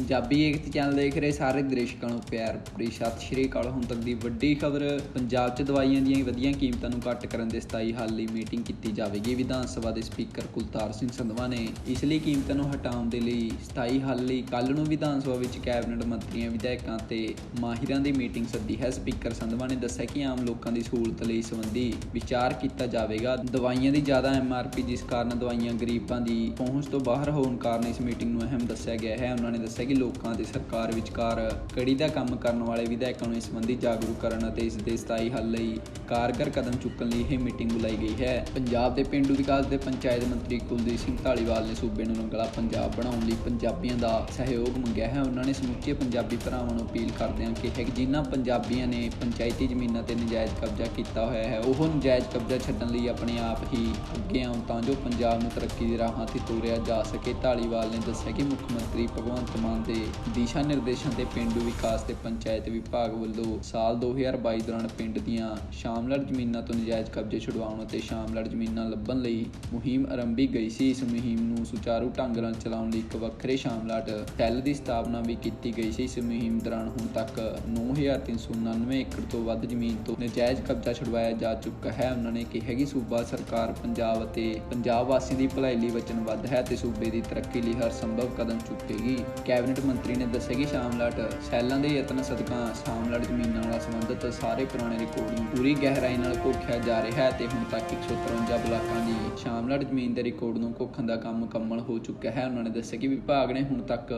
ਪੰਜਾਬੀ ਏਕਤਾ channel ਦੇਖ ਰਹੇ ਸਾਰੇ ਦਰਸ਼ਕਾਂ ਨੂੰ ਪਿਆਰ ਭਰੀ ਸਤਿ ਸ਼੍ਰੀ ਅਕਾਲ। ਹੁਣ ਤੱਕ ਦੀ ਵੱਡੀ ਖਬਰ, ਪੰਜਾਬ 'ਚ ਦਵਾਈਆਂ ਦੀਆਂ ਵਧੀਆਂ ਕੀਮਤਾਂ ਨੂੰ ਘੱਟ ਕਰਨ ਦੇ ਸਥਾਈ ਹੱਲ ਲਈ ਮੀਟਿੰਗ ਕੀਤੀ ਜਾਵੇਗੀ। ਵਿਧਾਨ ਸਭਾ ਦੇ ਸਪੀਕਰ ਕੁਲਤਾਰ ਸਿੰਘ ਸੰਧਵਾ ਨੇ ਇਸ ਲਈ ਕੀਮਤਾਂ ਨੂੰ ਹਟਾਉਣ ਦੇ ਲਈ ਸਥਾਈ ਹੱਲ ਲਈ ਕੱਲ ਨੂੰ ਵਿਧਾਨ ਸਭਾ ਵਿੱਚ ਕੈਬਨਿਟ ਮੰਤਰੀਆਂ, ਵਿਧਾਇਕਾਂ ਤੇ ਮਾਹਿਰਾਂ ਦੀ ਮੀਟਿੰਗ ਸੱਦੀ ਹੈ। ਸਪੀਕਰ ਸੰਧਵਾ ਨੇ ਦੱਸਿਆ ਕਿ ਆਮ ਲੋਕਾਂ ਦੀ ਸਹੂਲਤ ਲਈ ਸੰਬੰਧੀ ਵਿਚਾਰ ਕੀਤਾ ਜਾਵੇਗਾ। ਦਵਾਈਆਂ ਦੀ ਜ਼ਿਆਦਾ ਐਮਆਰਪੀ ਜਿਸ ਕਾਰਨ ਦਵਾਈਆਂ ਗਰੀਬਾਂ ਦੀ ਪਹੁੰਚ ਤੋਂ ਬਾਹਰ ਹੋਣ ਕਾਰਨ ਇਸ ਮੀਟਿੰਗ ਨੂੰ ਅਹਿਮ ਦੱਸਿਆ ਗਿਆ ਹੈ। ਉਹਨਾਂ ਨੇ ਦੱਸਿਆ ਕਿ ਲੋਕਾਂ ਤੇ ਸਰਕਾਰ ਵਿਚਕਾਰ ਕੜੀ ਦਾ ਕੰਮ ਕਰਨ ਵਾਲੇ ਵਿਧਾਇਕਾਂ ਨੂੰ ਇਸ ਸੰਬੰਧੀ ਜਾਗਰੂਕ ਕਰਨ ਅਤੇ ਇਸ ਦੇ ਸਥਾਈ ਹੱਲ ਲਈ ਕਾਰਗਰ ਕਦਮ ਚੁੱਕਣ ਲਈ ਇਹ ਮੀਟਿੰਗ ਬੁਲਾਈ ਗਈ ਹੈ। ਪੰਜਾਬ ਦੇ ਪਿੰਡੂ ਵਿਕਾਸ ਦੇ ਪੰਚਾਇਤ ਮੰਤਰੀ ਕੁਲਦੀਪ ਸਿੰਘ ਢਾਲੀਵਾਲ ਨੇ ਸੂਬੇ ਨੂੰ ਰੰਗਲਾ ਪੰਜਾਬ ਬਣਾਉਣ ਲਈ ਪੰਜਾਬੀਆਂ ਦਾ ਸਹਿਯੋਗ ਮੰਗਿਆ ਹੈ। ਉਹਨਾਂ ਨੇ ਸਮੁੱਚੇ ਪੰਜਾਬੀ ਭਰਾਵਾਂ ਨੂੰ ਅਪੀਲ ਕਰਦਿਆਂ ਕਿਹਾ ਕਿ ਜਿਨ੍ਹਾਂ ਪੰਜਾਬੀਆਂ ਨੇ ਪੰਚਾਇਤੀ ਜ਼ਮੀਨਾਂ ਤੇ ਨਜਾਇਜ਼ ਕਬਜ਼ਾ ਕੀਤਾ ਹੋਇਆ ਹੈ, ਉਹ ਨਜਾਇਜ਼ ਕਬਜ਼ਾ ਛੱਡਣ ਲਈ ਆਪਣੇ ਆਪ ਹੀ ਅੱਗੇ ਆਉਣ ਤਾਂ ਜੋ ਪੰਜਾਬ ਨੂੰ ਤਰੱਕੀ ਦੇ ਰਾਹਾਂ ਤੇ ਤੋਰਿਆ ਜਾ ਸਕੇ। ਢਾਲੀਵਾਲ ਨੇ ਦੱਸਿਆ ਕਿ ਮੁੱਖ ਮੰਤਰੀ ਭਗਵੰਤ ਮਾਨ ਦੇ ਦਿਸ਼ਾ ਨਿਰਦੇਸ਼ਾਂ ਤੇ ਪੇਂਡੂ ਵਿਕਾਸ ਤੇ ਪੰਚਾਇਤ ਵਿਭਾਗ ਵੱਲੋਂ ਸਾਲ 2022 ਦੌਰਾਨ ਪਿੰਡ ਦੀਆਂ ਸ਼ਾਮਲੜ ਜ਼ਮੀਨਾਂ ਤੋਂ ਨਜਾਇਜ਼ ਕਬਜ਼ੇ ਛੁਡਵਾਉਣ ਅਤੇ ਸ਼ਾਮਲੜ ਜ਼ਮੀਨਾਂ ਲੱਭਣ ਲਈ ਮੁਹਿੰਮ ਆਰੰਭੀ ਗਈ ਸੀ। ਇਸ ਮੁਹਿੰਮ ਨੂੰ ਸੁਚਾਰੂ ਢੰਗ ਨਾਲ ਚਲਾਉਣ ਲਈ ਇੱਕ ਵੱਖਰੇ ਸ਼ਾਮਲੜ ਸੈੱਲ ਦੀ ਸਥਾਪਨਾ ਵੀ ਕੀਤੀ ਗਈ ਸੀ। ਇਸ ਮੁਹਿੰਮ ਦੌਰਾਨ ਹੁਣ ਤੱਕ 9399 ਏਕੜ ਤੋਂ ਵੱਧ ਜ਼ਮੀਨ ਤੋਂ ਨਜਾਇਜ਼ ਕਬਜ਼ਾ ਛੁਡਵਾਇਆ ਜਾ ਚੁੱਕਾ ਹੈ। ਉਹਨਾਂ ਨੇ ਕਿਹਾ ਕਿ ਸੂਬਾ ਸਰਕਾਰ ਪੰਜਾਬ ਅਤੇ ਪੰਜਾਬ ਵਾਸੀਆਂ ਦੀ ਭਲਾਈ ਲਈ ਵਚਨਬੱਧ ਹੈ ਤੇ ਸੂਬੇ ਦੀ ਤਰੱਕੀ ਲਈ ਹਰ ਸੰਭਵ ਕਦਮ ਚੁੱਕੇਗੀ। ਕੈਬਨਿਟ ਮੰਤਰੀ ਨੇ ਦੱਸਿਆ ਕਿ ਸ਼ਾਮਲਾਟ ਸੈਲਾਂ ਦੇ ਯਤਨ ਸਦਕਾ ਸ਼ਾਮਲਾਟ ਜ਼ਮੀਨਾਂ ਨਾਲ ਸੰਬੰਧਿਤ ਸਾਰੇ ਪੁਰਾਣੇ ਰਿਕਾਰਡ ਨੂੰ ਪੂਰੀ ਗਹਿਰਾਈ ਨਾਲ ਘੋਖਿਆ ਜਾ ਰਿਹਾ ਹੈ ਤੇ ਹੁਣ ਤੱਕ 153 ਬਲਾਕਾਂ ਦੀ ਸ਼ਾਮਲਾਟ ਜ਼ਮੀਨ ਦੇ ਰਿਕਾਰਡ ਨੂੰ ਘੋਖਣ ਦਾ ਕੰਮ ਮੁਕੰਮਲ ਹੋ ਚੁੱਕਾ ਹੈ। ਉਹਨਾਂ ਨੇ ਦੱਸਿਆ ਕਿ ਵਿਭਾਗ ਨੇ ਹੁਣ ਤੱਕ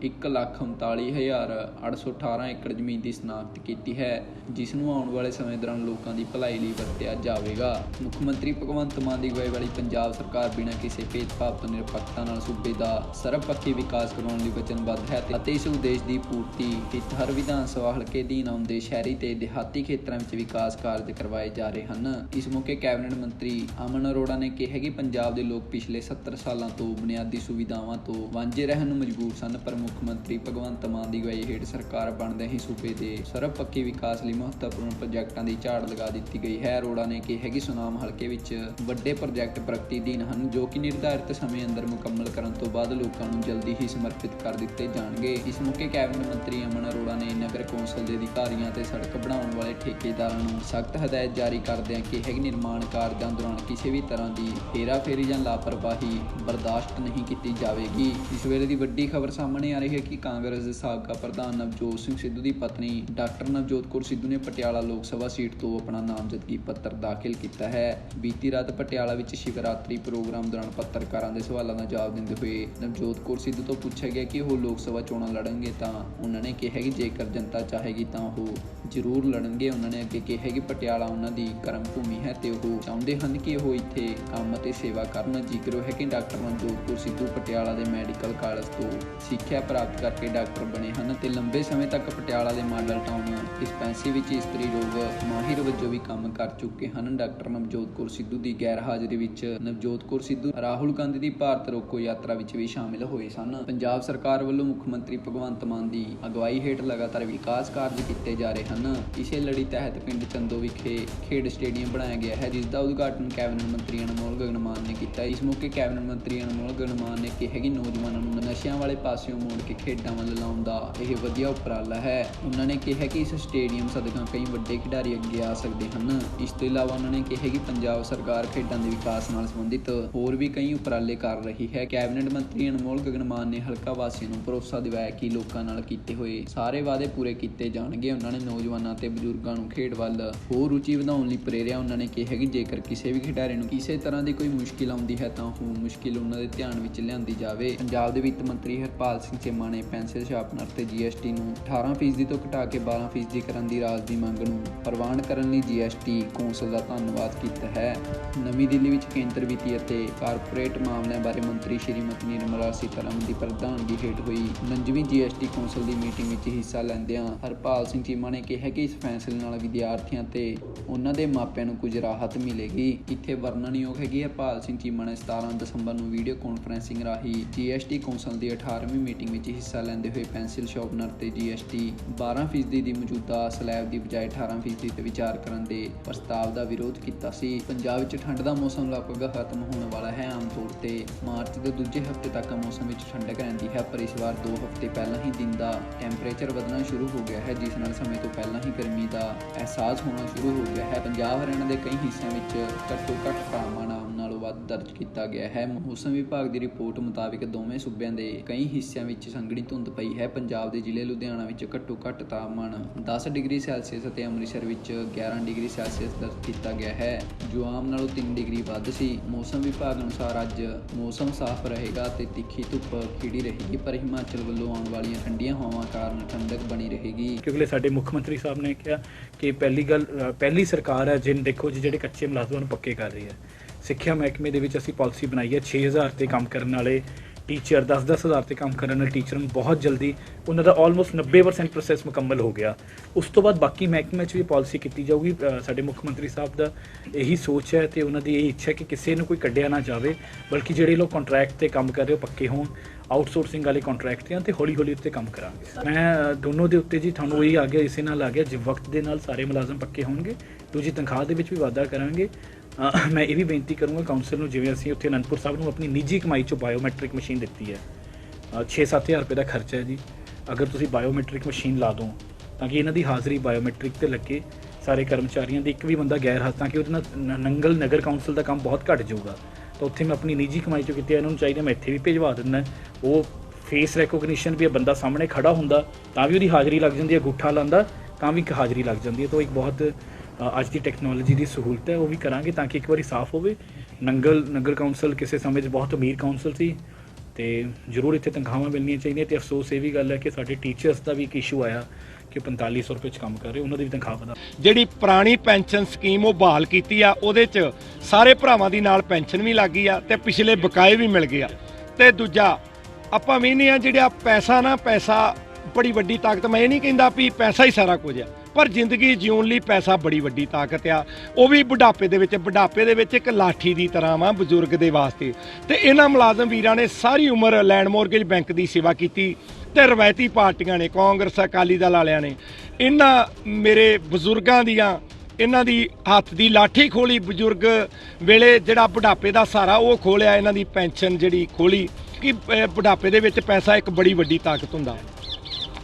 139818 ਏਕੜ ਜ਼ਮੀਨ ਦੀ ਸਨਾਖਤ ਕੀਤੀ ਹੈ, ਜਿਸ ਨੂੰ ਆਉਣ ਵਾਲੇ ਸਮੇਂ ਦੌਰਾਨ ਲੋਕਾਂ ਦੀ ਭਲਾਈ ਲਈ ਵਰਤਿਆ ਜਾਵੇਗਾ। ਮੁੱਖ ਮੰਤਰੀ ਭਗਵੰਤ ਮਾਨ ਦੀ ਅਗਵਾਈ ਵਾਲੀ ਪੰਜਾਬ ਸਰਕਾਰ ਬਿਨਾਂ ਕਿਸੇ ਭੇਦਭਾਵ ਤੋਂ ਨਿਰਪੱਖਤਾ ਨਾਲ ਸੂਬੇ ਦਾ ਸਰਬਪੱਖੀ ਵਿਕਾਸ ਕਰਵਾਉਣ ਲਈ ਵਚਨਬੱਧ ਹੈ ਅਤੇ ਇਸ ਉਦੇਸ਼ ਦੀ ਪੂਰਤੀ ਹਿੱਤ ਹਰ ਵਿਧਾਨ ਸਭਾ ਹਲਕੇ ਅਧੀਨ ਆਉਂਦੇ ਸ਼ਹਿਰੀ ਤੇ ਦਿਹਾਤੀ ਖੇਤਰਾਂ ਵਿੱਚ ਵਿਕਾਸ ਕਾਰਜ ਕਰਵਾਏ ਜਾ ਰਹੇ ਹਨ। ਇਸ ਮੌਕੇ ਕੈਬਨਿਟ ਮੰਤਰੀ ਅਮਨ ਅਰੋੜਾ ਨੇ ਕਿਹਾ ਕਿ ਪੰਜਾਬ ਦੇ ਲੋਕ ਪਿਛਲੇ 70 ਸਾਲਾਂ ਤੋਂ ਬੁਨਿਆਦੀ ਸੁਵਿਧਾਵਾਂ ਤੋਂ ਵਾਂਝੇ ਰਹਿਣ ਨੂੰ ਮਜਬੂਰ ਸਨ, ਪਰ ਮੁੱਖ ਮੰਤਰੀ ਭਗਵੰਤ ਮਾਨ ਦੀ ਅਗਵਾਈ ਹੇਠ ਸਰਕਾਰ ਬਣਦੇ ਹੀ ਸੂਬੇ ਦੇ ਸਰਬਪੱਖੀ ਵਿਕਾਸ ਲਈ ਮਹੱਤਵਪੂਰਨ ਪ੍ਰੋਜੈਕਟਾਂ ਦੀ ਝਾੜ ਲਗਾ ਦਿੱਤੀ ਗਈ ਹੈ। ਅਰੋੜਾ ਨੇ ਕਿਹਾ ਕਿ ਸੁਨਾਮ ਹਲਕੇ ਵਿੱਚ ਵੱਡੇ ਪ੍ਰੋਜੈਕਟ ਪ੍ਰਗਤੀ ਹਨ, ਜੋ ਕਿ ਨਿਰਧਾਰਿਤ ਸਮੇਂ ਅੰਦਰ ਮੁਕੰਮਲ ਕਰਨ ਤੋਂ ਬਾਅਦ ਲੋਕਾਂ ਨੂੰ ਜਲਦੀ ਹੀ ਸਮਰਪਿਤ ਕਰ ਦਿੱਤੇ ਜਾਣਗੇ। ਇਸ ਮੌਕੇ ਕੈਬਨਿਟ ਮੰਤਰੀ ਅਮਨ ਅਰੋੜਾ ਨੇ ਨਗਰ ਕੌਂਸਲ ਦੇ ਅਧਿਕਾਰੀਆਂ ਤੇ ਸੜਕ ਬਣਾਉਣ ਵਾਲੇ ਠੇਕੇਦਾਰਾਂ ਨੂੰ ਸਖਤ ਹਦਾਇਤ ਜਾਰੀ ਕਰਦਿਆਂ ਕਿਹਾ ਕਿ ਨਿਰਮਾਣ ਕਾਰਜਾਂ ਦੌਰਾਨ ਕਿਸੇ ਵੀ ਤਰ੍ਹਾਂ ਦੀ ਹੇਰਾਫੇਰੀ ਜਾਂ ਲਾਪਰਵਾਹੀ ਬਰਦਾਸ਼ਤ ਨਹੀਂ ਕੀਤੀ ਜਾਵੇਗੀ। ਇਸ ਵੇਲੇ ਦੀ ਵੱਡੀ ਖਬਰ ਸਾਹਮਣੇ ਆ ਰਹੀ ਹੈ ਕਿ ਕਾਂਗਰਸ ਦੇ ਸਾਬਕਾ ਪ੍ਰਧਾਨ ਨਵਜੋਤ ਸਿੰਘ ਸਿੱਧੂ ਦੀ ਪਤਨੀ ਡਾਕਟਰ ਨਵਜੋਤ ਕੌਰ ਸਿੱਧੂ ਨੇ ਪਟਿਆਲਾ ਲੋਕ ਸਭਾ ਸੀਟ ਤੋਂ ਆਪਣਾ ਨਾਮਜ਼ਦਗੀ ਪੱਤਰ ਦਾਖਲ ਕੀਤਾ ਹੈ। ਬੀਤੀ ਰਾਤ ਪਟਿਆਲਾ ਵਿੱਚ ਸ਼ਿਵਰਾਤਰੀ ਪ੍ਰੋਗਰਾਮ ਦੌਰਾਨ ਪੱਤਰਕਾਰਾਂ ਦੇ ਸਵਾਲਾਂ ਦਾ ਜਵਾਬ ਦਿੰਦੇ ਹੋਏ ਨਵਜੋਤ ਕੌਰ ਸਿੱਧੂ ਤੋਂ ਪੁੱਛਿਆ ਗਿਆ ਕਿ ਉਹ ਲੋਕ ਸਭਾ ਚੋਣਾਂ ਲੜਨਗੇ ਤਾਂ ਉਹਨਾਂ ਨੇ ਕਿਹਾ ਕਿ ਜੇਕਰ ਜਨਤਾ ਚਾਹੇਗੀ ਤਾਂ ਉਹ ਜ਼ਰੂਰ ਲੜਨਗੇ। ਉਹਨਾਂ ਨੇ ਅੱਗੇ ਕਿਹਾ ਕਿ ਪਟਿਆਲਾ ਉਹਨਾਂ ਦੀ ਕਰਮ ਭੂਮੀ ਹੈ ਤੇ ਉਹ ਚਾਹੁੰਦੇ ਹਨ ਕਿ ਉਹ ਇੱਥੇ ਕੰਮ ਅਤੇ ਸੇਵਾ ਕਰਨ। ਜ਼ਿਕਰ ਹੈ ਕਿ ਡਾਕਟਰ ਮਨਜੋਤ ਕੌਰ ਸਿੱਧੂ ਪਟਿਆਲਾ ਦੇ ਮੈਡੀਕਲ ਕਾਲਜ ਤੋਂ ਸਿੱਖਿਆ ਪ੍ਰਾਪਤ ਕਰਕੇ ਡਾਕਟਰ ਬਣੇ ਹਨ ਤੇ ਲੰਬੇ ਸਮੇਂ ਤੱਕ ਪਟਿਆਲਾ ਦੇ ਮਾਡਲ ਟਾਊਨ ਡਿਸਪੈਂਸਰੀ ਵਿੱਚ ਇਸਤਰੀ ਰੋਗ, ਮਾਹਿਰ ਵਜੋਂ ਵੀ ਕੰਮ ਕਰ ਚੁੱਕੇ ਹਨ। ਡਾਕਟਰ ਨਵਜੋਤ ਕੌਰ ਸਿੱਧੂ ਦੀ ਗੈਰ ਹਾਜ਼ਰੀ ਵਿੱਚ ਨਵਜੋਤ ਕੌਰ ਸਿੱਧੂ, ਰਾਹੁਲ ਗਾਂਧੀ ਦੀ ਭਾਰਤ ਰੋਕੋ ਯਾਤਰਾ ਵਿੱਚ ਵੀ ਸ਼ਾਮਿਲ ਹੋਏ ਸਨ। ਪੰਜਾਬ ਸਰਕਾਰ ਵੱਲੋਂ ਮੁੱਖ ਮੰਤਰੀ ਭਗਵੰਤ ਮਾਨ ਦੀ ਅਗਵਾਈ ਹੇਠ ਲਗਾਤਾਰ ਵਿਕਾਸ ਕਾਰਜ ਕੀਤੇ ਜਾ ਰਹੇ ਹਨ। ਇਸੇ ਲੜੀ ਤਹਿਤ ਪਿੰਡ ਚੰਦੋ ਵਿਖੇ ਖੇਡ ਸਟੇਡੀਅਮ ਬਣਾਇਆ ਗਿਆ ਹੈ, ਜਿਸ ਦਾ ਉਦਘਾਟਨ ਕੈਬਨਿਟ ਮੰਤਰੀ ਅਨਮੋਲ ਗਗਨਮਾਨ ਨੇ ਕੀਤਾ। ਇਸ ਮੌਕੇ ਕੈਬਨਿਟ ਮੰਤਰੀ ਅਨਮੋਲ ਗਗਨਮਾਨ ਨੇ ਕਿਹਾ ਕਿ ਨੌਜਵਾਨਾਂ ਨੂੰ ਨਸ਼ਿਆਂ ਵਾਲੇ ਪਾਸਿਓਂ ਮੋੜ ਕੇ ਖੇਡਾਂ ਵੱਲ ਲਾਉਣ ਦਾ ਇਹ ਵਧੀਆ ਉਪਰਾਲਾ ਹੈ। ਉਹਨਾਂ ਨੇ ਕਿਹਾ ਕਿ ਇਸ ਸਟੇਡੀਅਮ ਸਦਕਾ ਕਈ ਵੱਡੇ ਖਿਡਾਰੀ ਅੱਗੇ ਆ ਸਕਦੇ ਹਨ। ਇਸ ਤੋਂ ਇਲਾਵਾ ਉਹਨਾਂ ਨੇ ਕਿਹਾ ਕਿ ਪੰਜਾਬ ਸਰਕਾਰ ਖੇਡਾਂ ਦੇ ਵਿਕਾਸ ਨਾਲ ਸੰਬੰਧਿਤ ਹੋਰ ਵੀ ਕਈ ਉਪਰਾਲੇ ਕਰ ਰਹੀ ਹੈ। ਕੈਬਨਿਟ ਮੰਤਰੀ ਅਨਮੋਲ ਗਗਨ ਨੇ ਹਲਕਾ ਵਾਸੀਆਂ ਨੂੰ ਭਰੋਸਾ ਦਿਵਾਇਆ ਕਿ ਲੋਕਾਂ ਨਾਲ ਕੀਤੇ ਹੋਏ ਸਾਰੇ ਵਾਅਦੇ ਪੂਰੇ ਕੀਤੇ ਜਾਣਗੇ। ਉਹਨਾਂ ਨੇ ਨੌਜਵਾਨਾਂ ਤੇ ਬਜ਼ੁਰਗਾਂ ਨੂੰ ਖੇਡ ਵੱਲ ਹੋਰ ਰੁਚੀ ਵਧਾਉਣ ਲਈ ਪ੍ਰੇਰਿਆ। ਉਹਨਾਂ ਨੇ ਕਿਹਾ ਕਿ ਜੇਕਰ ਕਿਸੇ ਵੀ ਖਿਡਾਰੀ ਨੂੰ ਕਿਸੇ ਤਰ੍ਹਾਂ ਦੀ ਕੋਈ ਮੁਸ਼ਕਿਲ ਆਉਂਦੀ ਹੈ ਤਾਂ ਉਹ ਮੁਸ਼ਕਿਲ ਉਹਨਾਂ ਦੇ ਧਿਆਨ ਵਿੱਚ ਲਿਆਂਦੀ ਜਾਵੇ। ਪੰਜਾਬ ਦੇ ਵਿੱਤ ਮੰਤਰੀ ਹਰਪਾਲ ਸਿੰਘ ਚੀਮਾ ਨੇ ਪੈਨਸਿਲ ਸ਼ਾਰਪਨਰ ਤੇ ਜੀਐਸਟੀ ਨੂੰ 18% ਤੋਂ ਘਟਾ ਕੇ 12% ਕਰਨ ਦੀ ਰਾਜ ਦੀ ਮੰਗ ਨੂੰ ਪ੍ਰਵਾਨ ਕਰਨ ਲਈ ਜੀਐਸਟੀ ਕੌਂਸਲ ਦਾ ਧੰਨਵਾਦ ਕੀਤਾ ਹੈ। ਨਵੀਂ ਦਿੱਲੀ ਵਿੱਚ ਕੇਂਦਰ ਵਿੱਤੀ ਅਤੇ ਕਾਰਪੋਰੇਟ ਮਾਮਲਿਆਂ ਬਾਰੇ ਮੰਤਰੀ ਸ਼੍ਰੀਮਤੀ ਨਿਰਮਲਾ ਸੀਤਾਰਮਨ ਦੀ ਪ੍ਰਧਾਨਗੀ ਹੇਠ ਹੋਈ 49ਵੀਂ ਜੀਐਸਟੀ ਕੌਂਸਲ ਦੀ ਮੀਟਿੰਗ ਵਿੱਚ ਹਿੱਸਾ ਲੈਂਦਿਆਂ ਹਰਪਾਲ ਸਿੰਘ ਚੀਮਾ ਨੇ ਕਿਹਾ ਕਿ ਇਸ ਫੈਸਲੇ ਨਾਲ ਵਿਦਿਆਰਥੀਆਂ ਤੇ ਉਹਨਾਂ ਦੇ ਮਾਪਿਆਂ ਨੂੰ ਕੁਝ ਰਾਹਤ ਮਿਲੇਗੀ। ਇੱਥੇ ਵਰਣਨਯੋਗ ਹੈ ਹਰਪਾਲ ਸਿੰਘ ਚੀਮਾ ਨੇ 17 ਦਸੰਬਰ ਨੂੰ ਵੀਡੀਓ ਕਾਨਫਰੈਂਸਿੰਗ ਰਾਹੀਂ ਜੀਐਸਟੀ ਕੌਂਸਲ ਦੀ 18ਵੀਂ ਮੀਟਿੰਗ ਵਿੱਚ ਹਿੱਸਾ ਲੈਂਦੇ ਹੋਏ ਪੈਨਸਿਲ ਸ਼ਾਰਪਨਰ ਤੇ GST 12% ਦੀ ਮੌਜੂਦਾ ਸਲੈਬ ਦੀ ਬਜਾਏ 18% ਤੇ ਵਿਚਾਰ ਕਰਨ ਦੇ ਪ੍ਰਸਤਾਵ ਦਾ ਵਿਰੋਧ ਕੀਤਾ ਸੀ। ਪੰਜਾਬ ਵਿੱਚ ਠੰਡ ਦਾ ਮੌਸਮ ਲਗਭਗ ਖਤਮ ਹੋਣ ਵਾਲਾ ਹੈ। ਆਮ ਤੌਰ ਤੇ ਮਾਰਚ ਦੇ ਦੂਜੇ ਹਫ਼ਤੇ ਤੱਕ ਮੌਸਮ ਵਿੱਚ ਠੰਡਕ ਰਹਿੰਦੀ ਹੈ, ਪਰ ਇਸ ਵਾਰ 2 ਹਫ਼ਤੇ ਪਹਿਲਾਂ ਹੀ ਦਿਨ ਦਾ ਟੈਂਪਰੇਚਰ ਵਧਣਾ ਸ਼ੁਰੂ ਹੋ ਗਿਆ ਹੈ, ਜਿਸ ਨਾਲ ਸਮੇਂ ਤੋਂ ਪਹਿਲਾਂ ਹੀ ਗਰਮੀ ਦਾ ਅਹਿਸਾਸ ਹੋਣਾ ਸ਼ੁਰੂ ਹੋ ਗਿਆ ਹੈ। ਪੰਜਾਬ, ਹਰਿਆਣਾ ਦੇ ਕਈ ਹਿੱਸਿਆਂ ਵਿੱਚ ਘੱਟੋ ਘੱਟ ਤਾਪਮਾਨ ਵੱਧ ਦਰਜ ਕੀਤਾ ਗਿਆ ਹੈ। ਮੌਸਮ ਵਿਭਾਗ ਦੀ ਰਿਪੋਰਟ ਮੁਤਾਬਕ ਦੋਵੇਂ ਸੂਬਿਆਂ ਦੇ ਕਈ ਹਿੱਸਿਆਂ ਵਿੱਚ ਸੰਘਣੀ ਧੁੰਦ ਪਈ ਹੈ। ਪੰਜਾਬ ਦੇ ਜ਼ਿਲ੍ਹੇ ਲੁਧਿਆਣਾ ਵਿੱਚ ਘੱਟੋ ਘੱਟ ਤਾਪਮਾਨ 10 ਡਿਗਰੀ ਸੈਲਸੀਅਸ ਅਤੇ ਅੰਮ੍ਰਿਤਸਰ ਵਿੱਚ 11 ਡਿਗਰੀ ਸੈਲਸੀਅਸ ਦਰਜ ਕੀਤਾ ਗਿਆ ਹੈ। ਜੋ ਆਮ ਨਾਲੋਂ 3 ਡਿਗਰੀ ਵੱਧ ਸੀ। ਮੌਸਮ ਵਿਭਾਗ ਅਨੁਸਾਰ ਅੱਜ ਮੌਸਮ ਸਾਫ਼ ਰਹੇਗਾ ਤੇ ਤਿੱਖੀ ਧੁੱਪ ਖਿੜੀ ਰਹੇਗੀ, ਪਰ ਹਿਮਾਚਲ ਵੱਲੋਂ ਆਉਣ ਵਾਲੀਆਂ ਠੰਡੀਆਂ ਹਵਾਵਾਂ ਕਾਰਨ ਠੰਡਕ ਬਣੀ ਰਹੇਗੀ। ਕਿਉਂਕਿ ਸਾਡੇ ਮੁੱਖ ਮੰਤਰੀ ਸਾਹਿਬ ਨੇ ਕਿਹਾ ਕਿ ਪਹਿਲੀ ਗੱਲ ਪਹਿਲੀ ਸਰਕਾਰ ਹੈ, ਜਿਨ ਦੇਖੋ ਜੀ, ਜਿਹੜੇ ਕੱਚੇ ਮੁਲਾਜ਼ਮਾਂ ਨੂੰ ਪੱਕੇ ਕਰ ਰਹੀ ਹੈ। ਸਿੱਖਿਆ ਮਹਿਕਮੇ ਦੇ ਵਿੱਚ ਅਸੀਂ ਪਾਲਿਸੀ ਬਣਾਈ ਹੈ। 6000 ਤੇ ਕੰਮ ਕਰਨ ਵਾਲੇ ਟੀਚਰ 10-10 ਹਜ਼ਾਰ ਤੇ ਕੰਮ ਕਰਨ ਵਾਲੇ ਟੀਚਰ ਨੂੰ ਬਹੁਤ ਜਲਦੀ ਉਹਨਾਂ ਦਾ ਆਲਮੋਸਟ 90% ਪ੍ਰੋਸੈਸ ਮੁਕੰਮਲ ਹੋ ਗਿਆ। ਉਸ ਤੋਂ ਬਾਅਦ ਬਾਕੀ ਮਹਿਕਮੇ 'ਚ ਵੀ ਪਾਲਿਸੀ ਕੀਤੀ ਜਾਊਗੀ। ਸਾਡੇ ਮੁੱਖ ਮੰਤਰੀ ਸਾਹਿਬ ਦਾ ਇਹੀ ਸੋਚ ਹੈ ਤੇ ਉਹਨਾਂ ਦੀ ਇਹ ਇੱਛਾ ਹੈ ਕਿ ਕਿਸੇ ਨੂੰ ਕੋਈ ਕੱਢਿਆ ਨਾ ਜਾਵੇ, ਬਲਕਿ ਜਿਹੜੇ ਲੋਕ ਕੰਟਰੈਕਟ ਤੇ ਕੰਮ ਕਰ ਰਹੇ ਹੋ ਪੱਕੇ ਹੋਣ ਆਊਟਸੋਰਸਿੰਗ ਵਾਲੇ ਕੰਟਰੈਕਟ ਤੇ ਆ ਤੇ ਹੌਲੀ ਹੌਲੀ ਉੱਤੇ ਕੰਮ ਕਰਾਂਗੇ। ਮੈਂ ਦੋਨੋਂ ਦੇ ਉੱਤੇ ਜੀ ਤੁਹਾਨੂੰ ਇਹੀ ਆ ਗਿਆ ਇਸੇ ਨਾਲ ਆ ਗਿਆ, ਜੇ ਵਕਤ ਦੇ ਨਾਲ ਸਾਰੇ ਮੁਲਾਜ਼ਮ ਪੱਕੇ ਹੋਣਗੇ, ਦੂਜੀ ਤਨਖਾਹ ਦੇ ਵਿੱਚ ਵੀ ਵਾਧਾ ਕਰਾਂਗੇ। ਮੈਂ ਇਹ ਵੀ ਬੇਨਤੀ ਕਰੂੰਗਾ ਕਾਉਂਸਲ ਨੂੰ, ਜਿਵੇਂ ਅਸੀਂ ਉੱਥੇ ਅਨੰਦਪੁਰ ਸਾਹਿਬ ਨੂੰ ਆਪਣੀ ਨਿੱਜੀ ਕਮਾਈ ਚੋਂ ਬਾਇਓਮੈਟ੍ਰਿਕ ਮਸ਼ੀਨ ਦਿੱਤੀ ਹੈ। 6-7000 ਰੁਪਏ ਦਾ ਖਰਚਾ ਹੈ ਜੀ। ਅਗਰ ਤੁਸੀਂ ਬਾਇਓਮੈਟ੍ਰਿਕ ਮਸ਼ੀਨ ਲਾ ਦੋ, ਤਾਂ ਕਿ ਇਹਨਾਂ ਦੀ ਹਾਜ਼ਰੀ ਬਾਇਓਮੈਟ੍ਰਿਕ ਤੇ ਲੱਗੇ, ਸਾਰੇ ਕਰਮਚਾਰੀਆਂ ਦੇ ਇੱਕ ਵੀ ਬੰਦਾ ਗੈਰ ਹਾਜ਼ਰ, ਤਾਂ ਕਿ ਉਹਦੇ ਨਾਲ ਨੰਗਲ ਨਗਰ ਕੌਂਸਲ ਦਾ ਕੰਮ ਬਹੁਤ ਘਟ ਜਾਊਗਾ। ਤਾਂ ਉੱਥੇ ਮੈਂ ਆਪਣੀ ਨਿੱਜੀ ਕਮਾਈ ਚੋਂ ਕੀਤੀ ਹੈ ਇਹਨਾਂ ਨੂੰ ਚਾਹੀਦਾ ਮੈਂ ਇੱਥੇ ਵੀ ਭੇਜਵਾ ਦਿੰਦਾ। ਉਹ ਫੇਸ ਰੈਕੋਗਨੀਸ਼ਨ ਵੀ ਬੰਦਾ ਸਾਹਮਣੇ ਖੜਾ ਹੁੰਦਾ, ਤਾਂ ਵੀ ਉਹਦੀ ਹਾਜ਼ਰੀ ਲੱਗ ਜਾਂਦੀ ਹੈ, ਗੁੱਠਾ ਲਾਉਂਦਾ, ਤਾਂ ਵੀ ਇੱਕ ਹਾਜ਼ਰੀ ਲੱਗ ਜਾਂਦੀ ਹੈ। ਤਾਂ ਉਹ ਇੱਕ ਬਹੁਤ ਅੱਜ ਦੀ ਟੈਕਨੋਲੋਜੀ ਦੀ ਸਹੂਲਤ ਹੈ, ਉਹ ਵੀ ਕਰਾਂਗੇ ਤਾਂ ਕਿ ਇੱਕ ਵਾਰੀ ਸਾਫ਼ ਹੋਵੇ। ਨੰਗਲ, ਨਗਰ ਕੌਂਸਲ ਕਿਸੇ ਸਮੇਂ 'ਚ ਬਹੁਤ ਅਮੀਰ ਕੌਂਸਲ ਸੀ ਤੇ ਜ਼ਰੂਰ ਇੱਥੇ ਤਨਖਾਹਾਂ ਮਿਲਣੀਆਂ ਚਾਹੀਦੀਆਂ ਤੇ ਅਫਸੋਸ ਇਹ ਵੀ ਗੱਲ ਹੈ ਕਿ ਸਾਡੇ ਟੀਚਰਸ ਦਾ ਵੀ ਇੱਕ ਇਸ਼ੂ ਆਇਆ ਕਿ 4500 ਰੁਪਏ 'ਚ ਕੰਮ ਕਰ ਰਹੇ, ਉਹਨਾਂ ਦੀ ਵੀ ਤਨਖਾਹ ਵਧਾ ਜਿਹੜੀ ਪੁਰਾਣੀ ਪੈਨਸ਼ਨ ਸਕੀਮ ਉਹ ਬਹਾਲ ਕੀਤੀ ਆ, ਉਹਦੇ 'ਚ ਸਾਰੇ ਭਰਾਵਾਂ ਦੀ ਨਾਲ ਪੈਨਸ਼ਨ ਵੀ ਲੱਗ ਗਈ ਆ ਤੇ ਪਿਛਲੇ ਬਕਾਏ ਵੀ ਮਿਲ ਗਏ ਆ। ਤੇ ਦੂਜਾ, ਆਪਾਂ ਵੀ ਆ ਜਿਹੜਾ ਪੈਸਾ ਨਾ, ਪੈਸਾ ਬੜੀ ਵੱਡੀ ਤਾਕਤ, ਮੈਂ ਇਹ ਨਹੀਂ ਕਹਿੰਦਾ ਵੀ ਪੈਸਾ ਹੀ ਸਾਰਾ ਕੁਝ ਆ। ਪਰ ਜ਼ਿੰਦਗੀ ਜਿਉਣ ਲਈ ਪੈਸਾ ਬੜੀ ਵੱਡੀ ਤਾਕਤ ਆ। ਉਹ ਵੀ ਬੁਢਾਪੇ ਦੇ ਵਿੱਚ, ਬੁਢਾਪੇ ਦੇ ਵਿੱਚ ਇੱਕ ਲਾਠੀ ਦੀ ਤਰ੍ਹਾਂ ਵਾ ਬਜ਼ੁਰਗ ਦੇ ਵਾਸਤੇ। ਤੇ ਇਹਨਾਂ ਮੁਲਾਜ਼ਮ ਵੀਰਾਂ ਨੇ ਸਾਰੀ ਉਮਰ ਲੈਂਡ ਮੋਰਗੇਜ ਬੈਂਕ ਦੀ ਸੇਵਾ ਕੀਤੀ ਤੇ ਰਵਾਇਤੀ ਪਾਰਟੀਆਂ ਨੇ, ਕਾਂਗਰਸ, ਅਕਾਲੀ ਦਲ ਵਾਲਿਆਂ ਨੇ। ਇਹਨਾਂ ਮੇਰੇ ਬਜ਼ੁਰਗਾਂ ਦੀਆਂ, ਇਹਨਾਂ ਦੀ ਹੱਥ ਦੀ ਲਾਠੀ ਖੋਲੀ ਬਜ਼ੁਰਗ ਵੇਲੇ ਜਿਹੜਾ ਬੁਢਾਪੇ ਦਾ ਸਹਾਰਾ ਉਹ ਖੋਲਿਆ, ਇਹਨਾਂ ਦੀ ਪੈਨਸ਼ਨ ਜਿਹੜੀ ਖੋਲੀ ਕਿ ਬੁਢਾਪੇ ਦੇ ਵਿੱਚ ਪੈਸਾ ਇੱਕ ਬੜੀ ਵੱਡੀ ਤਾਕਤ ਹੁੰਦਾ।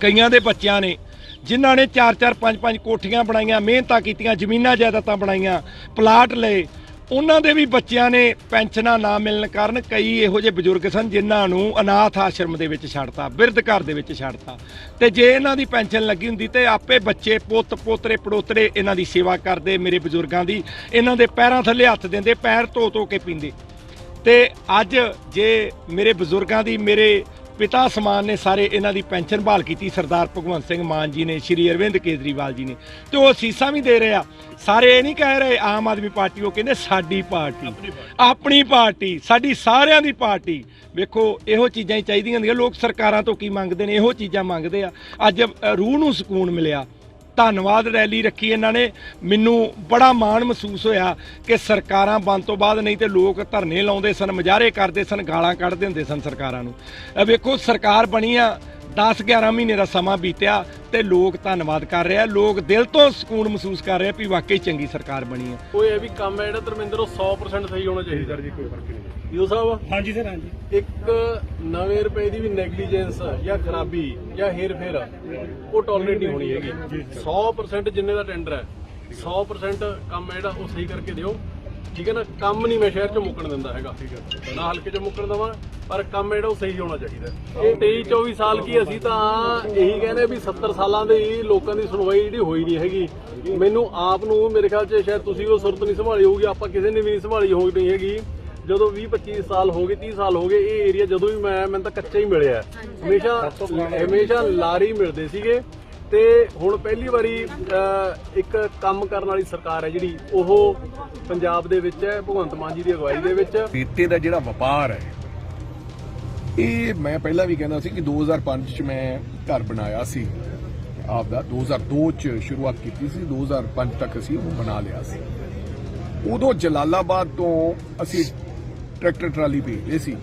ਕਈਆਂ ਦੇ ਬੱਚਿਆਂ ਨੇ ਜਿਨ੍ਹਾਂ ਨੇ 4-4 5-5 ਕੋਠੀਆਂ ਬਣਾਈਆਂ, ਮਿਹਨਤਾਂ ਕੀਤੀਆਂ, ਜ਼ਮੀਨਾਂ ਜਾਇਦਾਦਾਂ ਬਣਾਈਆਂ, ਪਲਾਟ ਲਏ, ਉਹਨਾਂ ਦੇ ਵੀ ਬੱਚਿਆਂ ਨੇ ਪੈਨਸ਼ਨਾਂ ਨਾ ਮਿਲਣ ਕਾਰਨ ਕਈ ਇਹੋ ਜਿਹੇ ਬਜ਼ੁਰਗ ਸਨ ਜਿਨ੍ਹਾਂ ਨੂੰ ਅਨਾਥ ਆਸ਼ਰਮ ਦੇ ਵਿੱਚ ਛੱਡਤਾ, ਬਿਰਧ ਘਰ ਦੇ ਵਿੱਚ ਛੱਡਤਾ। ਤੇ ਜੇ ਇਹਨਾਂ ਦੀ ਪੈਨਸ਼ਨ ਲੱਗੀ ਹੁੰਦੀ ਤੇ ਆਪੇ ਬੱਚੇ, ਪੁੱਤ, ਪੋਤਰੇ, ਪੜੋਤਰੇ ਇਹਨਾਂ ਦੀ ਸੇਵਾ ਕਰਦੇ, ਮੇਰੇ ਬਜ਼ੁਰਗਾਂ ਦੀ, ਇਹਨਾਂ ਦੇ ਪੈਰਾਂ ਥੱਲੇ ਹੱਥ ਦਿੰਦੇ, ਪੈਰ ਧੋ ਧੋ ਕੇ ਪੀਂਦੇ। ਤੇ ਅੱਜ ਜੇ ਮੇਰੇ ਬਜ਼ੁਰਗਾਂ ਦੀ, ਮੇਰੇ ਪਿਤਾ ਸਮਾਨ ਨੇ ਸਾਰੇ ਇਹਨਾਂ ਦੀ ਪੈਨਸ਼ਨ ਬਹਾਲ ਕੀਤੀ। ਸਰਦਾਰ ਭਗਵੰਤ ਸਿੰਘ ਮਾਨ ਜੀ ਨੇ ਸ਼੍ਰੀ ਅਰਵਿੰਦ ਕੇਜਰੀਵਾਲ ਜੀ ਨੇ। ਤੇ ਉਹ ਸੀਸਾਂ ਵੀ ਦੇ ਰਹੇ ਆ। ਸਾਰੇ ਇਹ ਨਹੀਂ ਕਹਿ ਰਹੇ ਆਮ ਆਦਮੀ ਪਾਰਟੀ ਉਹ ਕਹਿੰਦੇ ਸਾਡੀ ਪਾਰਟੀ। ਆਪਣੀ ਪਾਰਟੀ ਸਾਡੀ ਸਾਰਿਆਂ ਦੀ ਪਾਰਟੀ। ਵੇਖੋ ਇਹੋ ਚੀਜ਼ਾਂ ਹੀ ਚਾਹੀਦੀਆਂ ਹੁੰਦੀਆਂ। ਲੋਕ ਸਰਕਾਰਾਂ ਤੋਂ ਕੀ ਮੰਗਦੇ ਨੇ ਇਹੋ ਚੀਜ਼ਾਂ ਮੰਗਦੇ ਆ। ਅੱਜ ਰੂਹ ਨੂੰ ਸਕੂਨ ਮਿਲਿਆ। ਧੰਨਵਾਦ ਰੈਲੀ ਰੱਖੀ ਇਹਨਾਂ ਨੇ। ਮੈਨੂੰ ਬੜਾ ਮਾਣ ਮਹਿਸੂਸ ਹੋਇਆ ਕਿ ਸਰਕਾਰਾਂ ਬੰਦ ਤੋਂ ਬਾਅਦ ਨਹੀਂ ਤੇ ਲੋਕ ਧਰਨੇ ਲਾਉਂਦੇ ਸਨ, ਮਜ਼ਾਰੇ ਕਰਦੇ ਸਨ, ਗਾਲਾਂ ਕੱਢਦੇ ਹੁੰਦੇ ਸਨ ਸਰਕਾਰਾਂ ਨੂੰ। ਵੇਖੋ, ਸਰਕਾਰ ਬਣੀ ਆ 10 11 ਮਹੀਨੇ ਦਾ ਸਮਾਂ ਬੀਤਿਆ ਤੇ ਲੋਕ ਧੰਨਵਾਦ ਕਰ ਰਹੇ। ਆ ਲੋਕ ਦਿਲ ਤੋਂ ਸਕੂਨ ਮਹਿਸੂਸ ਕਰ ਰਹੇ ਆ ਵੀ ਵਾਕਈ ਚੰਗੀ ਸਰਕਾਰ ਬਣੀ ਆ ਉਹ ਇਹ ਵੀ ਕੰਮ ਹੈ ਜਿਹੜਾ ਧਰਮਿੰਦਰ ਉਹ 100% ਸਹੀ ਹੋਣਾ ਚਾਹੀਦਾ। ਜੀ ਕੋਈ ਫ਼ਰਕ ਨਹੀਂ ਯੂ ਸਾਹਿਬ? ਹਾਂਜੀ ਸਰ ਹਾਂਜੀ। ਇੱਕ ਨਵੇਂ ਰੁਪਏ ਦੀ ਵੀ ਨੈਗਲੀਜੈਂਸ ਜਾਂ ਖਰਾਬੀ ਜਾਂ ਹੇਰ ਫੇਰ ਉਹ ਟੋਲਰੇਟ ਨਹੀਂ ਹੋਣੀ ਹੈਗੀ। 100% ਜਿੰਨੇ ਦਾ ਟੈਂਡਰ ਹੈ 100% ਕੰਮ ਹੈ ਜਿਹੜਾ ਉਹ ਸਹੀ ਕਰਕੇ ਦਿਓ। ਠੀਕ ਹੈ ਨਾ, ਕੰਮ ਨਹੀਂ ਮੈਂ ਸ਼ਹਿਰ 'ਚ ਮੁੱਕਣ ਦਿੰਦਾ ਹੈਗਾ। ਨਾ ਹਲਕੇ 'ਚ ਮੁੱਕਣ ਦਵਾਂ, ਪਰ ਕੰਮ ਜਿਹੜਾ ਉਹ ਸਹੀ ਹੋਣਾ ਚਾਹੀਦਾ ਇਹ 23 24 ਸਾਲ ਕੀ ਅਸੀਂ ਤਾਂ ਇਹੀ ਕਹਿੰਦੇ ਵੀ 70 ਸਾਲਾਂ ਦੇ ਹੀ ਲੋਕਾਂ ਦੀ ਸੁਣਵਾਈ ਜਿਹੜੀ ਹੋਈ ਨਹੀਂ ਹੈਗੀ। ਮੈਨੂੰ ਆਪ ਨੂੰ ਮੇਰੇ ਖਿਆਲ 'ਚ ਸ਼ਾਇਦ ਤੁਸੀਂ ਉਹ ਸੁਰਤ ਨਹੀਂ ਸੰਭਾਲੀ ਹੋਊਗੀ, ਆਪਾਂ ਕਿਸੇ ਨੇ ਵੀ ਨਹੀਂ ਸੰਭਾਲੀ ਹੋਈ ਨਹੀਂ ਹੈਗੀ। ਜਦੋਂ 20 25 ਸਾਲ ਹੋ ਗਏ 30 ਸਾਲ ਹੋ ਗਏ, ਇਹ ਏਰੀਆ ਜਦੋਂ ਵੀ ਮੈਂ, ਮੈਨੂੰ ਤਾਂ ਕੱਚਾ ਹੀ ਮਿਲਿਆ। ਹਮੇਸ਼ਾ ਹਮੇਸ਼ਾ ਲਾਰੀ ਮਿਲਦੇ ਸੀਗੇ। ਤੇ ਹੁਣ ਪਹਿਲੀ ਵਾਰੀ ਇੱਕ ਕੰਮ ਕਰਨ ਵਾਲੀ ਸਰਕਾਰ ਹੈ ਜਿਹੜੀ, ਉਹ ਪੰਜਾਬ ਦੇ ਵਿੱਚ ਹੈ, ਭਗਵੰਤ ਮਾਨ ਜੀ ਦੀ ਅਗਵਾਈ ਦੇ ਵਿੱਚ। ਰੇਤੇ ਦਾ ਜਿਹੜਾ ਵਪਾਰ ਹੈ, ਇਹ ਮੈਂ ਪਹਿਲਾਂ ਵੀ ਕਹਿੰਦਾ ਸੀ ਕਿ 2005 ਚ ਮੈਂ ਘਰ ਬਣਾਇਆ ਸੀ। ਆਪ ਦਾ 2002 ਚ ਸ਼ੁਰੂਆਤ ਕੀਤੀ ਸੀ 2005 ਤੱਕ ਅਸੀਂ ਉਹ ਬਣਾ ਲਿਆ ਸੀ। ਉਦੋਂ ਜਲਾਲਾਬਾਦ ਤੋਂ ਅਸੀਂ ਟਰੈਕਟਰ ਟਰਾਲੀ ਭੇਜਦੇ ਸੀ।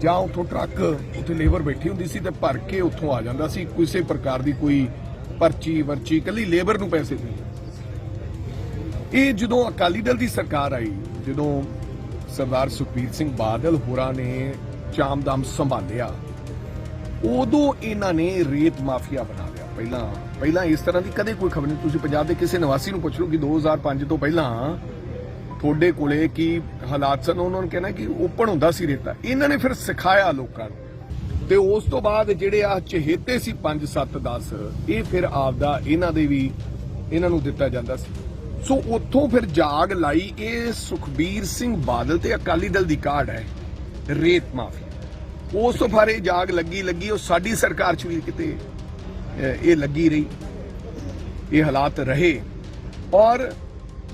ਜਾਂ ਉੱਥੋਂ ਟਰੱਕ, ਉੱਥੇ ਲੇਬਰ ਬੈਠੀ ਹੁੰਦੀ ਸੀ ਤੇ ਭਰ ਕੇ ਉੱਥੋਂ ਆ ਜਾਂਦਾ ਸੀ। ਕਿਸੇ ਪ੍ਰਕਾਰ ਦੀ ਕੋਈ ਪਰਚੀ ਵਰਚੀ ਕੱਲੀ ਲੇਬਰ ਨੂੰ ਪੈਸੇ ਦੇ ਇਹ ਜਦੋਂ ਅਕਾਲੀ ਦਲ ਦੀ ਸਰਕਾਰ ਆਈ, ਜਦੋਂ ਸਰਦਾਰ ਸੁਖਬੀਰ ਸਿੰਘ ਬਾਦਲ ਹੋਰਾਂ ਨੇ ਚਾਮਦਮ ਸੰਭਾਲਿਆ, ਉਦੋਂ ਇਹਨਾਂ ਨੇ ਰੇਤ ਮਾਫੀਆ ਬਣਾ ਲਿਆ। ਪਹਿਲਾਂ ਪਹਿਲਾਂ ਇਸ ਤਰ੍ਹਾਂ ਦੀ ਕਦੇ ਕੋਈ ਖਬਰ ਨਹੀਂ। ਤੁਸੀਂ ਪੰਜਾਬ ਦੇ ਕਿਸੇ ਨਿਵਾਸੀ ਨੂੰ ਪੁੱਛ ਲਓ ਕਿ 2005 ਤੋਂ ਪਹਿਲਾਂ ਤੁਹਾਡੇ ਕੋਲੇ ਕੀ ਹਾਲਾਤ ਸਨ? ਉਹਨਾਂ ਨੂੰ ਕਹਿਣਾ ਕਿ ਓਪਨ ਹੁੰਦਾ ਸੀ ਰੇਤਾ। ਇਹਨਾਂ ਨੇ ਫਿਰ ਸਿਖਾਇਆ ਲੋਕਾਂ ਨੂੰ। ਤੇ ਉਸ ਤੋਂ ਬਾਅਦ ਜਿਹੜੇ ਆ ਚਹੇਤੇ ਸੀ 5 7 10 ਇਹ ਫਿਰ ਆਪਦਾ ਇਹਨਾਂ ਦੇ ਵੀ, ਇਹਨਾਂ ਨੂੰ ਦਿੱਤਾ ਜਾਂਦਾ ਸੀ। ਸੋ ਉੱਥੋਂ ਫਿਰ ਜਾਗ ਲਾਈ ਇਹ ਸੁਖਬੀਰ ਸਿੰਘ ਬਾਦਲ ਤੇ ਅਕਾਲੀ ਦਲ ਦੀ ਕਾਢ ਹੈ, ਰੇਤ ਮਾਫ਼ੀ ਉਸ ਤੋਂ ਬਾਅਦ ਇਹ ਜਾਗ ਲੱਗੀ ਲੱਗੀ, ਉਹ ਸਾਡੀ ਸਰਕਾਰ ਚ ਵੀ ਕਿਤੇ ਇਹ ਲੱਗੀ ਰਹੀ। ਇਹ ਹਾਲਾਤ ਰਹੇ। ਔਰ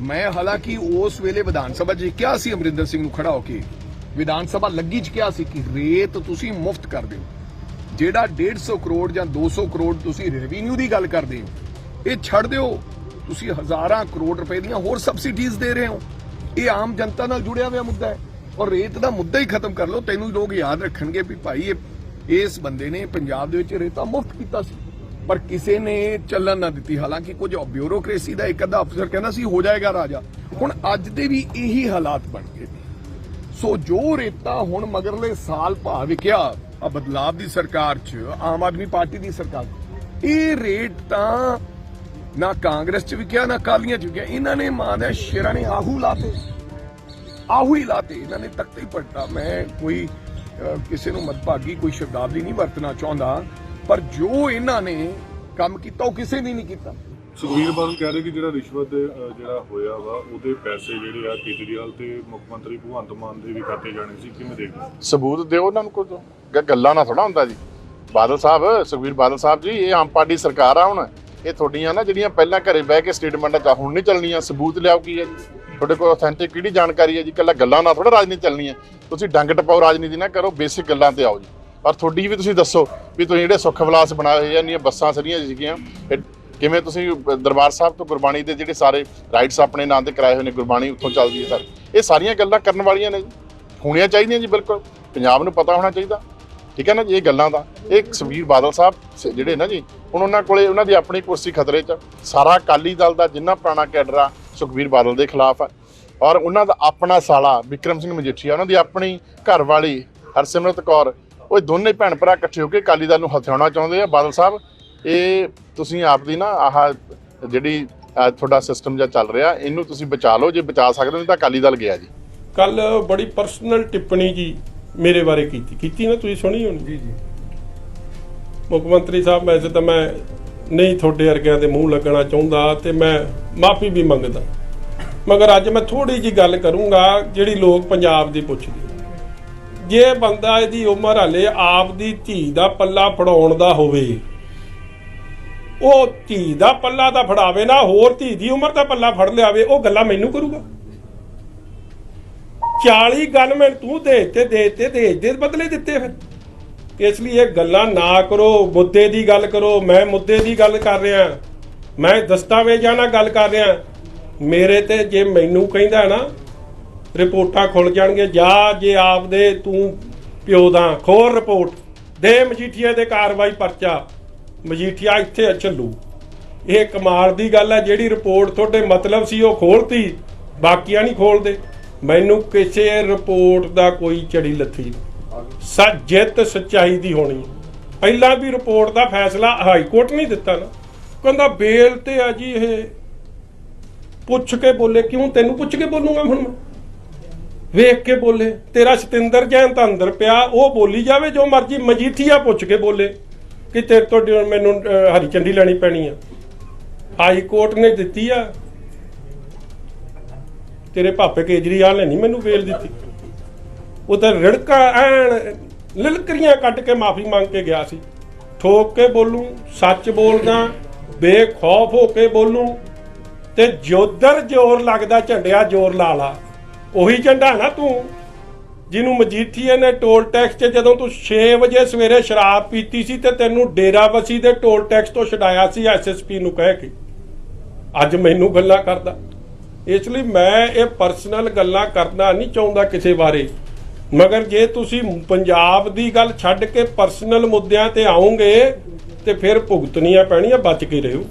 ਮੈਂ ਹਾਲਾਂਕਿ ਉਸ ਵੇਲੇ ਵਿਧਾਨ ਸਭਾ 'ਚ ਕਿਹਾ ਸੀ, ਅਮਰਿੰਦਰ ਸਿੰਘ ਨੂੰ ਖੜਾ ਹੋ ਕੇ। ਵਿਧਾਨ ਸਭਾ ਲੱਗੀ 'ਚ ਕਿਹਾ ਸੀ ਕਿ ਰੇਤ ਤੁਸੀਂ ਮੁਫਤ ਕਰ ਦਿਓ। ਜਿਹੜਾ 150 ਕਰੋੜ ਜਾਂ 200 ਕਰੋੜ ਤੁਸੀਂ ਰੈਵਨਿਊ ਦੀ ਗੱਲ ਕਰਦੇ ਹੋ, ਇਹ ਛੱਡ ਦਿਓ। ਤੁਸੀਂ ਹਜ਼ਾਰਾਂ ਕਰੋੜ ਰੁਪਏ ਦੀਆਂ ਹੋਰ ਸਬਸਿਡੀਜ਼ ਦੇ ਰਹੇ ਹੋ। ਇਹ ਆਮ ਜਨਤਾ ਨਾਲ ਜੁੜਿਆ ਹੋਇਆ ਮੁੱਦਾ ਹੈ। ਔਰ ਰੇਤ ਦਾ ਮੁੱਦਾ ਹੀ ਖਤਮ ਕਰ ਲਓ। ਤੈਨੂੰ ਲੋਕ ਯਾਦ ਰੱਖਣਗੇ ਵੀ ਭਾਈ, ਇਹ ਇਸ ਬੰਦੇ ਨੇ ਪੰਜਾਬ ਦੇ ਵਿੱਚ ਰੇਤਾ ਮੁਫਤ ਕੀਤਾ ਸੀ। ਪਰ ਕਿਸੇ ਨੇ ਚੱਲਣ ਨਾ ਦਿੱਤੀ। ਹਾਲਾਂਕਿ ਕੁਝ ਬਿਊਰੋਕ੍ਰੇਸੀ ਦਾ ਇੱਕ ਅੱਧਾ ਅਫਸਰ ਕਹਿੰਦਾ ਸੀ, ਹੋ ਜਾਏਗਾ ਰਾਜਾ। ਹੁਣ ਅੱਜ ਦੇ ਵੀ ਇਹੀ ਹਾਲਾਤ ਬਣ ਗਏ ਸੋ ਜੋ ਰੇਤਾ ਹੁਣ ਮਗਰਲੇ ਸਾਲ ਭਾਅ ਵਿਕਿਆ, ਆ ਬਦਲਾਵ ਦੀ ਸਰਕਾਰ 'ਚ, ਆਮ ਆਦਮੀ ਪਾਰਟੀ ਦੀ ਸਰਕਾਰ, ਇਹ ਰੇਟ ਤਾਂ ਨਾ ਕਾਂਗਰਸ 'ਚ ਵਿਕਿਆ, ਨਾ ਕਾਲੀਆਂ 'ਚ ਵਿਕਿਆ। ਇਹਨਾਂ ਨੇ ਮਾਂ ਦੇ ਸ਼ੇਰਾਂ ਨੇ ਆਹੂ ਲਾਤੇ। ਆਹੂ ਹੀ ਲਾਤੇ। ਇਹਨਾਂ ਨੇ ਤਖਤੇ ਹੀ ਪਲਟਾ। ਮੈਂ ਕੋਈ ਕਿਸੇ ਨੂੰ ਮਤਭਾਗੀ ਕੋਈ ਸ਼ਬਦਾਵਲੀ ਨਹੀਂ ਵਰਤਣਾ ਚਾਹੁੰਦਾ। ਪਰ ਜੋ ਇਹਨਾਂ ਨੇ ਕੰਮ ਕੀਤਾ ਉਹ ਕਿਸੇ ਨੇ ਨਹੀਂ ਕੀਤਾ। ਸੁਖਬੀਰ ਬਾਦਲ ਕਹਿ ਰਹੇ ਕਿ ਜਿਹੜਾ ਰਿਸ਼ਵਤ ਦੇ, ਅ, ਜਿਹੜਾ ਹੋਇਆ ਵਾ ਉਹਦੇ ਪੈਸੇ ਜਿਹੜੇ ਆ ਕੇਜਰੀਵਾਲ ਤੇ ਮੁੱਖ ਮੰਤਰੀ ਭਗਵੰਤ ਮਾਨ ਦੇ ਵੀ ਖਾਤੇ ਜਾਣੇ ਸੀ। ਕਿਵੇਂ ਦੇਖਦੇ ਹੋ? ਸਬੂਤ ਦਿਓ ਉਹਨਾਂ ਨੂੰ ਕੁਝ ਗ- ਗੱਲਾਂ ਨਾ ਥੋੜਾ ਹੁੰਦਾ ਜੀ। ਬਾਦਲ ਸਾਹਿਬ ਸੁਖਬੀਰ ਬਾਦਲ ਸਾਹਿਬ ਜੀ ਇਹ ਆਮ ਪਾਰਟੀ ਸਰਕਾਰ ਆ ਹੁਣ। ਇਹ ਤੁਹਾਡੀਆਂ ਨਾ ਜਿਹੜੀਆਂ ਪਹਿਲਾਂ ਘਰੇ ਬਹਿ ਕੇ ਸਟੇਟਮੈਂਟਾਂ ਚਾ ਹੁਣ ਨਹੀਂ ਚੱਲਣੀਆਂ। ਸਬੂਤ ਲਿਆਓ ਕੀ ਹੈ ਜੀ? ਤੁਹਾਡੇ ਕੋਲ ਆਥੈਂਟਿਕ ਕਿਹੜੀ ਜਾਣਕਾਰੀ ਹੈ ਜੀ? ਕੱਲਾ ਗੱਲਾਂ ਨਾਲ ਥੋੜਾ ਰਾਜਨੀਤੀ ਚੱਲਣੀ ਹੈ। ਤੁਸੀਂ ਡੰਗ ਟਪਾਓ ਰਾਜਨੀਤੀ ਨਾ ਕਰੋ। ਬੇਸਿਕ ਗੱਲਾਂ ਤੇ ਆਓ ਜੀ। ਪਰ ਤੁਹਾਡੀ ਵੀ ਤੁਸੀਂ ਦੱਸੋ ਵੀ ਤੁਸੀਂ ਜਿਹੜੇ ਸੁੱਖ ਵਿਲਾਸ ਬਣਾਏ ਹੋਏ ਆ ਇੰਨੀਆਂ ਬੱਸਾਂ ਸਰੀਆਂ ਸੀਗੀਆਂ, ਇਹ ਕਿਵੇਂ ਤੁਸੀਂ ਦਰਬਾਰ ਸਾਹਿਬ ਤੋਂ ਗੁਰਬਾਣੀ ਦੇ ਜਿਹੜੇ ਸਾਰੇ ਰਾਈਟਸ ਆਪਣੇ ਨਾਂ ਤੇ ਕਰਾਏ ਹੋਏ ਨੇ, ਗੁਰਬਾਣੀ ਉੱਥੋਂ ਚੱਲਦੀ ਹੈ ਸਰ। ਇਹ ਸਾਰੀਆਂ ਗੱਲਾਂ ਕਰਨ ਵਾਲੀਆਂ ਨੇ ਜੀ। ਹੋਣੀਆਂ ਚਾਹੀਦੀਆਂ ਜੀ, ਬਿਲਕੁਲ। ਪੰਜਾਬ ਨੂੰ ਪਤਾ ਹੋਣਾ ਚਾਹੀਦਾ। ਠੀਕ ਹੈ ਨਾ ਜੀ, ਇਹ ਗੱਲਾਂ ਦਾ। ਇਹ ਸੁਖਬੀਰ ਬਾਦਲ ਸਾਹਿਬ ਸ- ਜਿਹੜੇ ਨਾ ਜੀ, ਹੁਣ ਉਹਨਾਂ ਕੋਲੇ ਉਹਨਾਂ ਦੀ ਆਪਣੀ ਕੁਰਸੀ ਖਤਰੇ 'ਚ ਸਾਰਾ ਅਕਾਲੀ ਦਲ ਦਾ ਜਿੰਨਾ ਪੁਰਾਣਾ ਕੈਡਰ ਆ, ਸੁਖਬੀਰ ਬਾਦਲ ਦੇ ਖਿਲਾਫ ਆ। ਔਰ ਉਹਨਾਂ ਦਾ ਆਪਣਾ ਸਾਲਾ ਵਿਕਰਮ ਸਿੰਘ ਮਜੀਠੀਆ, ਉਹਨਾਂ ਦੀ ਆਪਣੀ ਘਰ ਵਾਲੀ ਹਰਸਿਮਰਤ ਕੌਰ ਉਹ ਦੋਨੇ ਭੈਣ ਭਰਾ ਇਕੱਠੇ ਹੋ ਕੇ ਅਕਾਲੀ ਦਲ ਨੂੰ ਹਥਿਆਉਣਾ ਚਾਹੁੰਦੇ ਆ। ਬਾਦਲ ਸਾਹਿਬ ਇਹ ਤੁਸੀਂ ਆਪ ਦੀ ਨਾ ਆਹ ਜਿਹੜੀ ਤੁਹਾਡਾ ਸਿਸਟਮ ਜਿਹਾ ਚੱਲ ਰਿਹਾ ਇਹਨੂੰ ਤੁਸੀਂ ਬਚਾ ਲਓ। ਜੇ ਬਚਾ ਸਕਦੇ ਹੋ ਨਹੀਂ ਤਾਂ ਅਕਾਲੀ ਦਲ ਗਿਆ ਜੀ। ਕੱਲ ਬੜੀ ਪਰਸਨਲ ਟਿੱਪਣੀ ਜੀ ਮੇਰੇ ਬਾਰੇ ਕੀਤੀ। ਕੀਤੀ ਨਾ ਤੁਸੀਂ ਸੁਣੀ ਹੋਣੀ? ਜੀ ਜੀ। ਮੁੱਖ ਮੰਤਰੀ ਸਾਹਿਬ ਵੈਸੇ ਤਾਂ ਮੈਂ ਨਹੀਂ ਤੁਹਾਡੇ ਵਰਗਿਆਂ ਦੇ ਮੂੰਹ ਲੱਗਣਾ ਚਾਹੁੰਦਾ ਤੇ ਮੈਂ ਮਾਫੀ ਵੀ ਮੰਗਦਾ। ਮਗਰ ਅੱਜ ਮੈਂ ਥੋੜੀ ਜੀ ਗੱਲ ਕਰੂੰਗਾ ਜਿਹੜੀ ਲੋਕ ਪੰਜਾਬ ਦੀ ਪੁੱਛਦੇ ਜੇ ਬੰਦਾ ਇਹਦੀ ਉਮਰ ਹਲੇ ਆਪ ਦੀ ਧੀ ਦਾ ਪੱਲਾ ਫੜਾਉਣ ਦਾ ਹੋਵੇ, ਉਹ ਧੀ ਦਾ ਪੱਲਾ ਤਾਂ ਫੜਾਵੇ ਨਾ, ਹੋਰ ਧੀ ਦੀ ਉਮਰ ਦਾ ਪੱਲਾ ਫੜ ਲਿਆਵੇ, ਉਹ ਗੱਲਾਂ ਮੈਨੂੰ ਕਰੂਗਾ। 40 ਗਨਮੈਨ ਤੂੰ ਦੇ ਤੇ ਦੇ ਤੇ ਦੇ ਦੇ ਬਦਲੇ ਦਿੱਤੇ ਫਿਰ। ਇਸ ਲਈ ਇਹ ਗੱਲਾਂ ਨਾ ਕਰੋ, ਮੁੱਦੇ ਦੀ ਗੱਲ ਕਰੋ, ਮੈਂ ਮੁੱਦੇ ਦੀ ਗੱਲ ਕਰ ਰਿਹਾ, ਮੈਂ ਦਸਤਾਵੇਜ਼ਾਂ ਨਾਲ ਗੱਲ ਕਰ ਰਿਹਾ। ਮੇਰੇ ਤੇ ਜੇ ਮੈਨੂੰ ਕਹਿੰਦਾ ਨਾ ਰਿਪੋਰਟਾਂ ਖੁੱਲ ਜਾਣਗੇ ਜਾਂ ਜੇ ਆਪਦੇ ਤੂੰ ਪਿਓ ਦਾ ਖੋਰ ਰਿਪੋਰਟ ਦੇ ਮਜੀਠੀਆ ਦੇ ਕਾਰਵਾਈ ਪਰਚਾ। ਮਜੀਠੀਆ ਇੱਥੇ ਚੱਲੂ ਇਹ ਕਮਾਲ ਦੀ ਗੱਲ ਹੈ, ਜਿਹੜੀ ਰਿਪੋਰਟ ਤੁਹਾਡੇ ਮਤਲਬ ਸੀ ਉਹ ਖੋਲਤੀ, ਬਾਕੀਆਂ ਨਹੀਂ ਖੋਲਦੇ। ਮੈਨੂੰ ਕਿਸੇ ਰਿਪੋਰਟ ਦਾ ਕੋਈ ਚੜੀ ਲੱਥੀ ਜਿੱਤ ਸੱਚਾਈ ਦੀ ਹੋਣੀ। ਪਹਿਲਾਂ ਵੀ ਰਿਪੋਰਟ ਦਾ ਫੈਸਲਾ ਹਾਈ ਕੋਰਟ ਨਹੀਂ ਦਿੱਤਾ ਨਾ। ਕਹਿੰਦਾ, ਬੇਲ ਤੇ ਆ ਜੀ ਇਹ। ਪੁੱਛ ਕੇ ਬੋਲੇ, ਕਿਉਂ ਤੈਨੂੰ ਪੁੱਛ ਕੇ ਬੋਲੂਗਾ ਹੁਣ ਮੈਂ? ਵੇਖ ਕੇ ਬੋਲੇ, ਤੇਰਾ ਸਤਿੰਦਰ ਜੈਨ ਤਾਂ ਅੰਦਰ ਪਿਆ, ਉਹ ਬੋਲੀ ਜਾਵੇ ਜੋ ਮਰਜ਼ੀ ਮਜੀਠੀਆ ਪੁੱਛ ਕੇ ਬੋਲੇ ਕਿ ਤੇਰੇ ਤੋਂ ਮੈਨੂੰ ਹਰੀ ਚੰਡੀ ਲੈਣੀ ਪੈਣੀ ਆ। ਹਾਈ ਕੋਰਟ ਨੇ ਦਿੱਤੀ ਆ। ਤੇਰੇ ਭਾਪੇ ਕੇਜਰੀਵਾਲ ਨੇ ਨਹੀਂ ਮੈਨੂੰ ਵੇਲ ਦਿੱਤੀ। ਉਹ ਤਾਂ ਰੜਕਾ ਐਨ ਲਿਲਕਰੀਆਂ ਕੱਟ ਕੇ ਮਾਫੀ ਮੰਗ ਕੇ ਗਿਆ ਸੀ। ਠੋਕ ਕੇ ਬੋਲੂ, ਸੱਚ ਬੋਲਦਾ, ਬੇਖੌਫ ਹੋ ਕੇ ਬੋਲੂ, ਤੇ ਜੋਦਰ ਜ਼ੋਰ ਲੱਗਦਾ ਝੰਡਿਆ ਜ਼ੋਰ ਲਾ ਲਾ। ਉਹੀ ਝੰਡਾ ਨਾ ਤੂੰ, ਜਿਹਨੂੰ ਮਜੀਠੀਏ ਨੇ ਟੋਲ ਟੈਕਸ 'ਚ ਜਦੋਂ ਤੂੰ 6 ਵਜੇ ਸਵੇਰੇ ਸ਼ਰਾਬ ਪੀਤੀ ਸੀ ਤੇ ਤੈਨੂੰ ਡੇਰਾਬੱਸੀ ਦੇ ਟੋਲ ਟੈਕਸ ਤੋਂ ਛਡਾਇਆ ਸੀ ਐਸਐਸਪੀ ਨੂੰ ਕਹਿ ਕੇ। ਅੱਜ ਮੈਨੂੰ ਗੱਲਾਂ ਕਰਦਾ। ਇਸ ਲਈ ਮੈਂ ਇਹ ਪਰਸਨਲ ਗੱਲਾਂ ਕਰਨਾ ਨਹੀਂ ਚਾਹੁੰਦਾ ਕਿਸੇ ਬਾਰੇ। ਮਗਰ ਜੇ ਤੁਸੀਂ ਪੰਜਾਬ ਦੀ ਗੱਲ ਛੱਡ ਕੇ ਪਰਸਨਲ ਮੁੱਦਿਆਂ ਤੇ ਆਉਂਗੇ, ਤੇ ਫਿਰ ਭੁਗਤਣੀਆਂ ਪੈਣੀਆਂ, ਬਚ ਕੇ ਰਹੋ।